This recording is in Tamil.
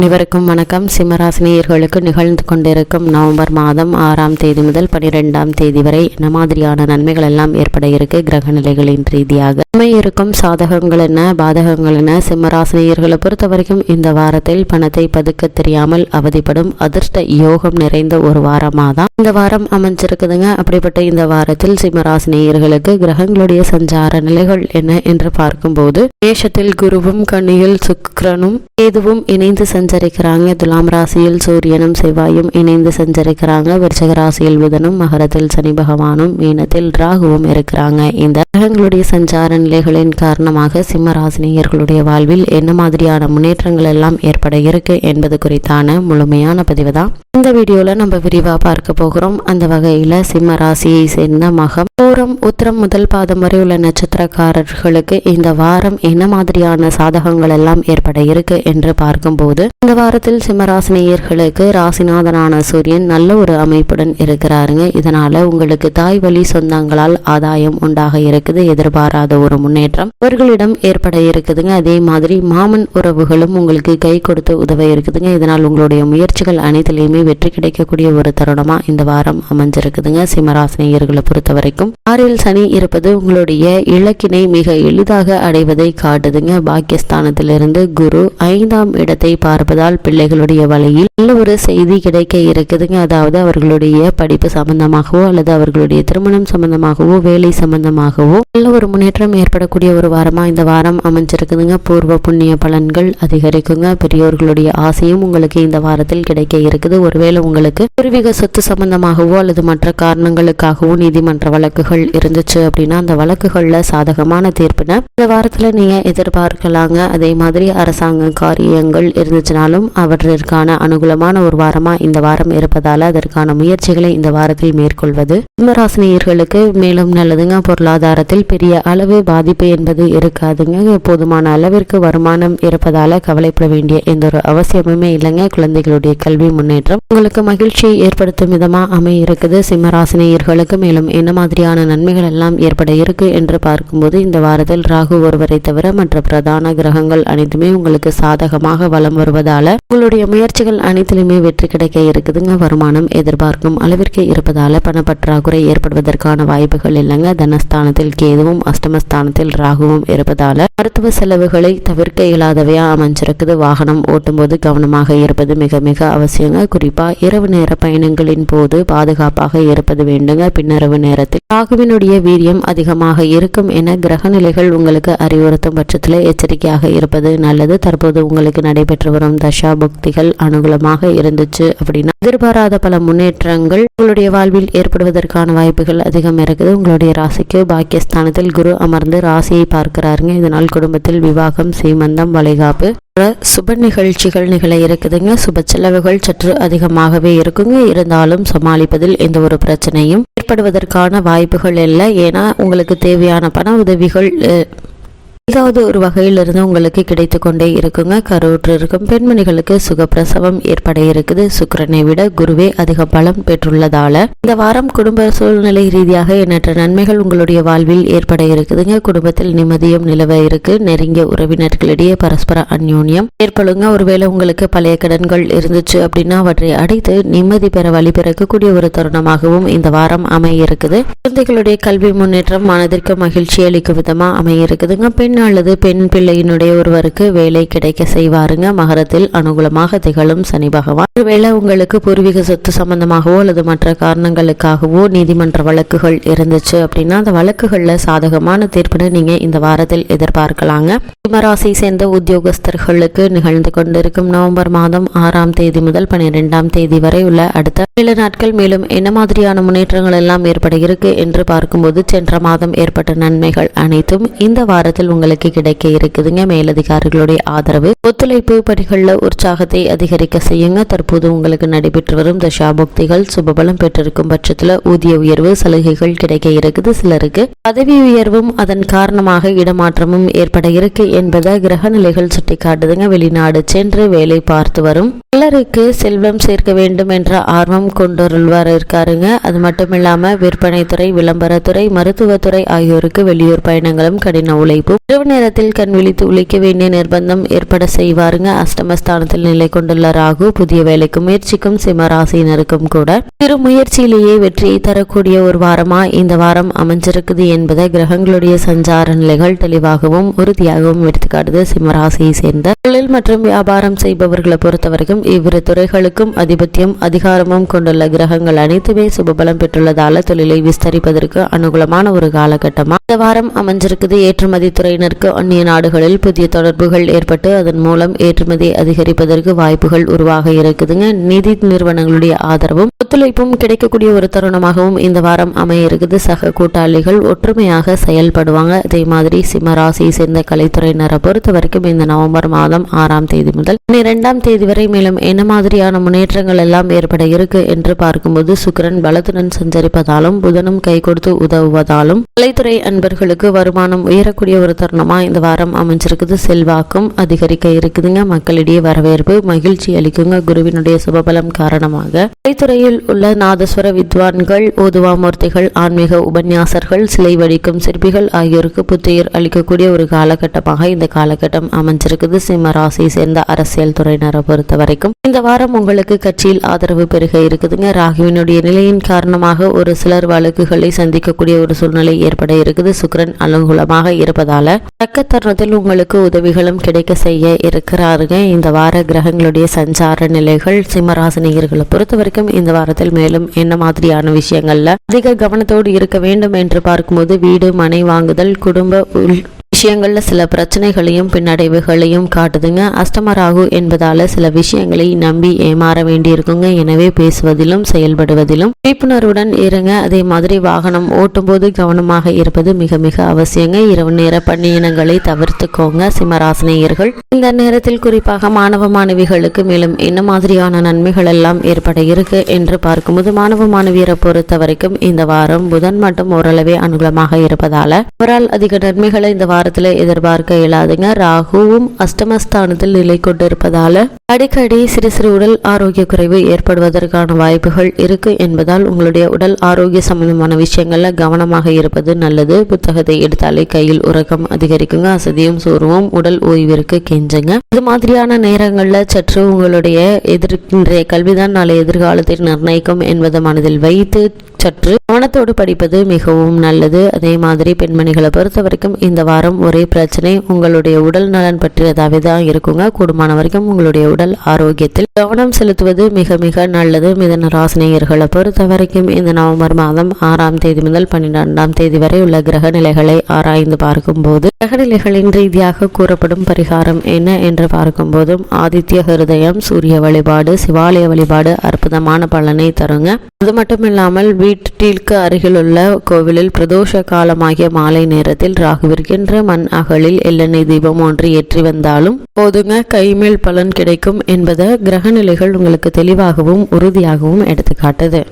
அனைவருக்கும் வணக்கம். சிம்மராசினியர்களுக்கு நிகழ்ந்து கொண்டிருக்கும் நவம்பர் மாதம் ஆறாம் தேதி முதல் பனிரெண்டாம் தேதி வரை என்ன மாதிரியான நன்மைகள் எல்லாம் ஏற்பட இருக்கு? கிரக நிலைகளின் ரீதியாக. உண்மை இருக்கும் சாதகங்கள் என்ன? பாதகங்கள் என்ன? சிம்மராசினியர்களை பொறுத்த வரைக்கும் இந்த வாரத்தில் பணத்தை பதுக்க தெரியாமல் அவதிப்படும் அதிர்ஷ்ட யோகம் நிறைந்த ஒரு வாரமாக தான் இந்த வாரம் அமைஞ்சிருக்குதுங்க. அப்படிப்பட்ட இந்த வாரத்தில் சிம்மராசினியர்களுக்கு கிரகங்களுடைய சஞ்சார நிலைகள் என்ன என்று பார்க்கும்போது மேஷத்தில் குருவும் கண்ணியில் சுக்கரனும் கேதுவும் இணைந்து சஞ்சரிக்கிறாங்க. துலாம் ராசியில் சூரியனும் செவ்வாயும் இணைந்து சஞ்சரிக்கிறாங்க. விருச்சக ராசியில் புதனும் மகரத்தில் சனி பகவானும் மீனத்தில் ராகுவும் இருக்கிறாங்க. இந்த கிரகங்களுடைய சஞ்சார நிலைகளின் காரணமாக சிம்ம ராசினியர்களுடைய வாழ்வில் என்ன மாதிரியான முன்னேற்றங்கள் எல்லாம் ஏற்பட இருக்கு என்பது குறித்தான முழுமையான பதிவு தான் இந்த வீடியோல நம்ம விரிவா பார்க்க போகிறோம். அந்த வகையில சிம்ம ராசியை சேர்ந்த மகம் பூரம் உத்திரம் முதல் பாதம் வரை உள்ள நட்சத்திரக்காரர்களுக்கு இந்த வாரம் என்ன மாதிரியான சாதகங்கள் எல்லாம் ஏற்பட இருக்கு என்று பார்க்கும்போது இந்த வாரத்தில் சிம்மராசினியர்களுக்கு ராசிநாதனான சூரியன் நல்ல ஒரு அமைப்புடன் இருக்கிறாருங்க. இதனால உங்களுக்கு தாய் வழி சொந்தங்களால் ஆதாயம் உண்டாக இருக்குது. எதிர்பாராத ஒரு முன்னேற்றம் அவர்களிடம் ஏற்பட இருக்குதுங்க. அதே மாதிரி மாமன் உறவுகளும் உங்களுக்கு கை கொடுத்து உதவ இருக்குதுங்க. இதனால் உங்களுடைய முயற்சிகள் அனைத்திலையுமே வெற்றி கிடைக்கக்கூடிய ஒரு தருணமா இந்த வாரம் அமைஞ்சிருக்குதுங்க. சிம்மராசினியர்களை பொறுத்த வரைக்கும் ஆறில் சனி இருப்பது உங்களுடைய இலக்கினை மிக எளிதாக அடைவதை காட்டுதுங்க. பாக்கியஸ்தானத்திலிருந்து குரு ஐந்தாம் இடத்தை பார்ப்பதால் பிள்ளைகளுடைய வழியில் நல்ல ஒரு செய்தி கிடைக்க இருக்குதுங்க. அதாவது அவர்களுடைய படிப்பு சம்பந்தமாகவோ அல்லது அவர்களுடைய திருமணம் சம்பந்தமாகவோ வேலை சம்பந்தமாகவோ நல்ல ஒரு முன்னேற்றம் ஏற்படக்கூடிய ஒரு வாரமா இந்த வாரம் அமைஞ்சிருக்குதுங்க. பூர்வ புண்ணிய பலன்கள் அதிகரிக்குங்க. பெரியோர்களுடைய ஆசையும் உங்களுக்கு இந்த வாரத்தில் கிடைக்க இருக்குது. ஒருவேளை உங்களுக்கு பூர்வீக சொத்து சம்பந்தமாகவோ அல்லது மற்ற காரணங்களுக்காகவோ நீதிமன்ற வழக்குகள் இருந்துச்சு அப்படின்னா அந்த வழக்குகள்ல சாதகமான தீர்ப்பினை இந்த வாரத்துல நீங்க எதிர்பார்க்கலாங்க. அதே மாதிரி அரசாங்க காரியங்கள் இருந்துச்சுனாலும் அவற்றிற்கான அனுகூலமான ஒரு வாரமா இந்த வாரம் இருப்பதால் அதற்கான முயற்சிகளை இந்த வாரத்தில் மேற்கொள்வது. சிம்மராசினியர்களுக்கு மேலும் நல்லதுங்க. பொருளாதாரத்தில் பெரிய அளவு பாதிப்பு என்பது இருக்காதுங்க. போதுமான அளவிற்கு வருமானம் இருப்பதால கவலைப்பட வேண்டிய எந்த ஒரு அவசியமுமே இல்லைங்க. குழந்தைகளுடைய கல்வி முன்னேற்றம் உங்களுக்கு மகிழ்ச்சியை ஏற்படுத்தும் விதமா அமைய இருக்குது. சிம்மராசினியர்களுக்கு மேலும் என்ன மாதிரியான நன்மைகள் எல்லாம் ஏற்பட இருக்கு என்று பார்க்கும்போது இந்த வாரத்தில் ராகு ஒருவரை தவிர மற்ற பிரதான கிரகங்கள் அனைத்துமே உங்களுக்கு சாதகமாக வலம் வருவது இருப்பதால உங்களுடைய முயற்சிகள் அனைத்திலுமே வெற்றி கிடைக்க இருக்குதுங்க. வருமானம் எதிர்பார்க்கும் அளவிற்கு இருப்பதால பணப்பற்றாக்குறை ஏற்படுவதற்கான வாய்ப்புகள் இல்லைங்க. தனஸ்தானத்தில் கேதுவும் அஷ்டமஸ்தானத்தில் ராகுவும் இருப்பதால மருத்துவ செலவுகளை தவிர்க்க இயலாதவையா அமைஞ்சிருக்குது. வாகனம் ஓட்டும்போது கவனமாக இருப்பது மிக மிக அவசியங்க. குறிப்பா இரவு நேர பயணங்களின் போது பாதுகாப்பாக இருப்பது வேண்டுங்க. பின்னரவு நேரத்தில் ராகுவினுடைய வீரியம் அதிகமாக இருக்கும் என கிரக நிலைகள் உங்களுக்கு அறிவுறுத்தும் பட்சத்தில் எச்சரிக்கையாக இருப்பது நல்லது. தற்போது உங்களுக்கு நடைபெற்று வரும் தசா புக்திகள் அனுகூலமாக இருந்துச்சு அப்படின்னா எதிர்பாராத பல முன்னேற்றங்கள் உங்களுடைய வாழ்வில் ஏற்படுவதற்கான வாய்ப்புகள் அதிகம் இருக்குது. உங்களுடைய ராசிக்கு பாக்கியஸ்தானத்தில் குரு அமர்ந்து ராசியை பார்க்கிறாருங்க. இதனால் குடும்பத்தில் விவாகம் சீமந்தம் வளைகாப்பு சுப நிகழ்ச்சிகள் நிகழ இருக்குதுங்க. சுப செலவுகள் சற்று அதிகமாகவே இருக்குங்க. இருந்தாலும் சமாளிப்பதில் எந்த ஒரு பிரச்சனையும் ஏற்படுவதற்கான வாய்ப்புகள் இல்லை. ஏன்னா உங்களுக்கு தேவையான பண உதவிகள் ஏதாவது ஒரு வகையிலிருந்து உங்களுக்கு கிடைத்து கொண்டே இருக்குங்க. கருவுற்று இருக்கும் பெண்மணிகளுக்கு சுகப்பிரசவம் ஏற்பட இருக்குது. சுக்கிரனை விட குருவே அதிக பலம் பெற்றுள்ளதால இந்த வாரம் குடும்ப சூழ்நிலை ரீதியாக எண்ணற்ற நன்மைகள் உங்களுடைய வாழ்வில் ஏற்பட இருக்குதுங்க. குடும்பத்தில் நிம்மதியும் நிலவ இருக்கு. நெருங்கிய உறவினர்களிடையே பரஸ்பர அந்யோன்யம் ஏற்படுங்க. ஒருவேளை உங்களுக்கு பழைய கடன்கள் இருந்துச்சு அப்படின்னா அவற்றை அடைத்து நிம்மதி பெற வழி பிறக்கக்கூடிய ஒரு தருணமாகவும் இந்த வாரம் அமைய இருக்குது. குழந்தைகளுடைய கல்வி முன்னேற்றம் மனதிற்கு மகிழ்ச்சி அளிக்கும் விதமா அமைய இருக்குதுங்க. பெண் அல்லது பெண் பிள்ளையினுடைய ஒருவருக்கு வேலை கிடைக்க செய்வாருங்க. மகரத்தில் அனுகூலமாக திகழும் சனி பகவான். ஒருவேளை உங்களுக்கு பூர்வீக சொத்து சம்பந்தமாகவோ அல்லது மற்ற காரணங்களுக்காகவோ நீதிமன்ற வழக்குகள் இருந்துச்சு அப்படின்னா அந்த வழக்குகளில் சாதகமான தீர்ப்பினை நீங்க இந்த வாரத்தில் எதிர்பார்க்கலாங்க. சிம்மராசி சேர்ந்த உத்தியோகஸ்தர்களுக்கு நிகழ்ந்து கொண்டிருக்கும் நவம்பர் மாதம் ஆறாம் தேதி முதல் பனிரெண்டாம் தேதி வரை உள்ள அடுத்த ஏழு நாட்கள் மேலும் என்ன மாதிரியான முன்னேற்றங்கள் எல்லாம் ஏற்பட இருக்கு என்று பார்க்கும்போது சென்ற மாதம் ஏற்பட்ட நன்மைகள் அனைத்தும் இந்த வாரத்தில் உங்களுக்கு கிடைக்க இருக்குதுங்க. மேலதிகாரிகளுடைய ஆதரவு. ஒத்துழைப்பு பணிகள்ல உற்சாகத்தை அதிகரிக்க செய்யுங்க. தற்போது உங்களுக்கு நடைபெற்று வரும் தசாபுக்திகள் சுபபலம் பெற்றிருக்கும் பட்சத்துல ஊதிய உயர்வு சலுகைகள் கிடைக்க இருக்குது. சிலருக்கு பதவி உயர்வும் அதன் காரணமாக இடமாற்றமும் ஏற்பட இருக்கு என்பதை கிரக நிலைகள் சுட்டிக்காட்டுதுங்க. வெளிநாடு சென்று வேலை பார்த்து வரும் சிலருக்கு செல்வம் சேர்க்க வேண்டும் என்ற ஆர்வம் கொண்டொருள்வார் இருக்காருங்க. அது மட்டும் இல்லாம விற்பனை துறை விளம்பரத்துறை மருத்துவத்துறை ஆகியோருக்கு வெளியூர் பயணங்களும் கடின உழைப்பும் இரவு நேரத்தில் கண் விழித்து உழைக்க வேண்டிய நிர்பந்தம் ஏற்பட செய்வாருங்க. அஷ்டமஸ்தானத்தில் நிலை கொண்டுள்ள ராகு புதிய வேலைக்கு முயற்சிக்கும் சிம்மராசினருக்கும் கூட சிறு முயற்சியிலேயே வெற்றியை தரக்கூடிய ஒரு வாரமா இந்த வாரம் அமைஞ்சிருக்குது என்பதை கிரகங்களுடைய சஞ்சார நிலைகள் தெளிவாகவும் உறுதியாகவும் எடுத்துக்காட்டுது சிம்மராசியை சேர்ந்த தொழில் மற்றும் வியாபாரம் செய்பவர்களை பொறுத்தவரைக்கும் இவ்விரு துறைகளுக்கும் அதிபத்தியம் அதிகாரமும் கொண்டுள்ள கிரகங்கள் அனைத்துமே சுபபலம் பெற்றுள்ளதால தொழிலை விஸ்தரிப்பதற்கு அனுகூலமான ஒரு காலகட்டமா இந்த வாரம் அமைஞ்சிருக்குது. ஏற்றுமதி தென்மேற்கு அந்நிய நாடுகளில் புதிய தொடர்புகள் ஏற்பட்டு அதன் மூலம் ஏற்றுமதி அதிகரிப்பதற்கு வாய்ப்புகள் உருவாக இருக்குதுங்க. நிதி நிறுவனங்களுடைய ஆதரவும் ஒத்துழைப்பும் கிடைக்கக்கூடிய ஒரு தருணமாகவும் இந்த வாரம் அமைய இருக்குது சக கூட்டாளிகள் ஒற்றுமையாக செயல்படுவாங்க. அதே மாதிரி சிம்ம ராசியை சேர்ந்த கலைத்துறையினரை பொறுத்த வரைக்கும் இந்த நவம்பர் மாதம் ஆறாம் தேதி முதல் பன்னிரெண்டாம் தேதி வரை மேலும் என்ன மாதிரியான முன்னேற்றங்கள் எல்லாம் ஏற்பட இருக்கு என்று பார்க்கும்போது சுக்கிரன் பலத்துடன் சஞ்சரிப்பதாலும் புதனும் கை கொடுத்து உதவுவதாலும் கலைத்துறை அன்பர்களுக்கு வருமானம் உயரக்கூடிய ஒரு தருணம் இந்த வாரம் அமைஞ்சிருக்குது. செல்வாக்கும் அதிகரிக்க இருக்குதுங்க. மக்களிடையே வரவேற்பு மகிழ்ச்சி அளிக்குங்க. குருவினுடைய சுபபலம் காரணமாக. கலைத்துறையில் உள்ள நாதஸ்வர வித்வான்கள் ஓதுவாமூர்த்திகள் ஆன்மீக உபன்யாசர்கள் சிலை வடிக்கும் சிற்பிகள் ஆகியோருக்கு புத்துயிர் அளிக்கக்கூடிய ஒரு காலகட்டமாக இந்த காலகட்டம் அமைஞ்சிருக்குது. சிம்ம ராசியை சேர்ந்த அரசியல் துறையினரை பொறுத்த வரைக்கும் இந்த வாரம் உங்களுக்கு கட்சியில் ஆதரவு பெருக இருக்குதுங்க. ராகுவினுடைய நிலையின் காரணமாக ஒரு சிலர் வழக்குகளை சந்திக்கக்கூடிய ஒரு சூழ்நிலை ஏற்பட இருக்குது. சுக்கிரன் அனுகூலமாக இருப்பதால தக்க தருணத்தில் உங்களுக்கு உதவிகளும் கிடைக்க செய்ய இருக்கிறாருங்க இந்த வார கிரகங்களுடைய சஞ்சார நிலைகள் சிம்மராசினியர்களை பொறுத்த வரைக்கும் இந்த வாரத்தில் மேலும் என்ன மாதிரியான விஷயங்கள்ல அதிக கவனத்தோடு இருக்க வேண்டும் என்று பார்க்கும்போது வீடு மனை வாங்குதல் குடும்ப உள் விஷயங்களில் சில பிரச்சனைகளையும் பின்னடைவுகளையும் காட்டுதுங்க. அஷ்டம ராகு என்பதால சில விஷயங்களை நம்பி ஏமாற வேண்டியிருக்குங்க. எனவே பேசுவதிலும் செயல்படுவதிலும் விழிப்புணர்வுடன் இருங்க. அதே மாதிரி வாகனம் ஓட்டும்போது கவனமாக இருப்பது மிக மிக அவசியங்க. இரவு நேர பணியினங்களை தவிர்த்துக்கோங்க. சிம்மராசினியர்கள் இந்த நேரத்தில் குறிப்பாக மாணவ மாணவிகளுக்கு மேலும் என்ன மாதிரியான நன்மைகள் எல்லாம் ஏற்பட இருக்கு என்று பார்க்கும்போது மாணவ மாணவியரை பொறுத்த வரைக்கும் இந்த வாரம் புதன் மட்டும் ஓரளவே அனுகூலமாக இருப்பதால அவரால் அதிக நன்மைகளை இந்த வாரம் வாரத்தில் எதிர்பார்க்க இயலாதுங்க. ராகுவும் அஷ்டமஸ்தானத்தில் நிலை கொண்டிருப்பதால அடிக்கடி சிறு சிறு உடல் ஆரோக்கிய குறைவு ஏற்படுவதற்கான வாய்ப்புகள் இருக்கு என்பதால் உங்களுடைய உடல் ஆரோக்கிய சம்பந்தமான விஷயங்கள்ல கவனமாக இருப்பது நல்லது. புத்தகத்தை எடுத்தாலே கையில் உறக்கம் அதிகரிக்குங்க. அசதியும் சோர்வும் உடல் ஓய்விற்கு கெஞ்சுங்க. இது மாதிரியான நேரங்கள்ல சற்று உங்களுடைய எதிர் கல்விதான் நாளை எதிர்காலத்தை நிர்ணயிக்கும் என்பதை மனதில் வைத்து சற்று கவனத்தோடு படிப்பது மிகவும் நல்லது. அதே மாதிரி பெண்மணிகளை பொறுத்த வரைக்கும் இந்த வாரம் ஒரே பிரச்சனை உங்களுடைய உடல் நலன் பற்றியதாகவே தான் இருக்குங்க. கூடுமான வரைக்கும் உங்களுடைய உடல் ஆரோக்கியத்தில் கவனம் செலுத்துவது மிக மிக நல்லது. மிதன ராசினியர்களை பொறுத்த வரைக்கும் இந்த நவம்பர் மாதம் ஆறாம் தேதி முதல் பன்னிரெண்டாம் தேதி வரை உள்ள கிரக நிலைகளை ஆராய்ந்து பார்க்கும்போது கிரகநிலைகளின் ரீதியாக கூறப்படும் பரிகாரம் என்ன என்று பார்க்கும்போதும் ஆதித்ய ஹிருதயம் சூரிய வழிபாடு சிவாலய வழிபாடு அற்புதமான பலனை தருங்க. அது மட்டும் இல்லாமல் வீட்டிற்கு அருகிலுள்ள கோவிலில் பிரதோஷ காலமாகிய மாலை நேரத்தில் ராகுவிற்கின்ற மண் அகலில் எல்லெண்ணெய் தீபம் ஒன்று ஏற்றி வந்தாலும் போதுங்க கைமேல் பலன் கிடைக்கும் என்பதை கிரகநிலைகள் உங்களுக்கு தெளிவாகவும் உறுதியாகவும் எடுத்துக்காட்டுது.